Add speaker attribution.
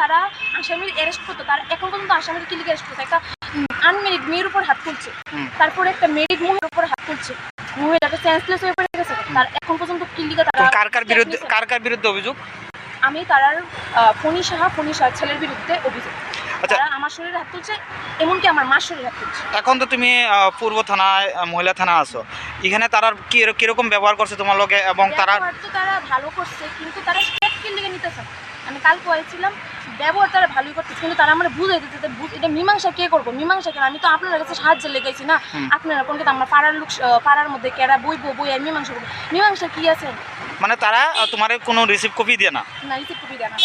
Speaker 1: তারা আসামির অ্যারেস্ট করতো। তারা এখন পর্যন্ত আসামির কিলিকে অ্যারেস্ট করছে। একটা আনমেরিড মেয়ের উপর হাত তুলছে। তারপরে একটা মেরিড মহিলার উপর হাত তুলছে। মহিলাটা সেন্সলেস হয়ে পড়ে গেছে। তার এখন পর্যন্ত কিলিকা তারা
Speaker 2: কার কার বিরুদ্ধে কার কার বিরুদ্ধে অভিযোগ?
Speaker 1: আমি তারার ফণি সাহা ফণি সাহা ছেলের বিরুদ্ধে অভিযোগ।
Speaker 2: আচ্ছা।
Speaker 1: তারা আমার শরীরে হাত তুলছে এমনকি আমার মার শরীরে হাত তুলছে।
Speaker 2: এখন তো তুমি পূর্ব থানায় মহিলা থানা আছো। এখানে তারা কি কীরকম ব্যবহার করছে তোমার লগে? এবং তারা
Speaker 1: তারা ভালো করছে কিন্তু তারা স্টেপ কিল লিগে নিতেছে। আমি কাল কয়েছিলাম ব্যবহার তারা ভালোই করতেছে কিন্তু তারা আমরা বুঝাই দিতে যে বুঝ- এটা মীমাংসা কে করব? মীমাংসা কেন? আমি তো আপনার কাছে সাহায্য লেগেছি না। আপনার কোন আমরা পাড়ার লোক পাড়ার মধ্যে কেরা বইবো বই আর মীমাংসা করব? মীমাংসা কি আছে?
Speaker 2: মানে তারা তোমার কোনো রিসিভ কপি দিয়ে না?
Speaker 1: না রিসিভ কপি দেয় না।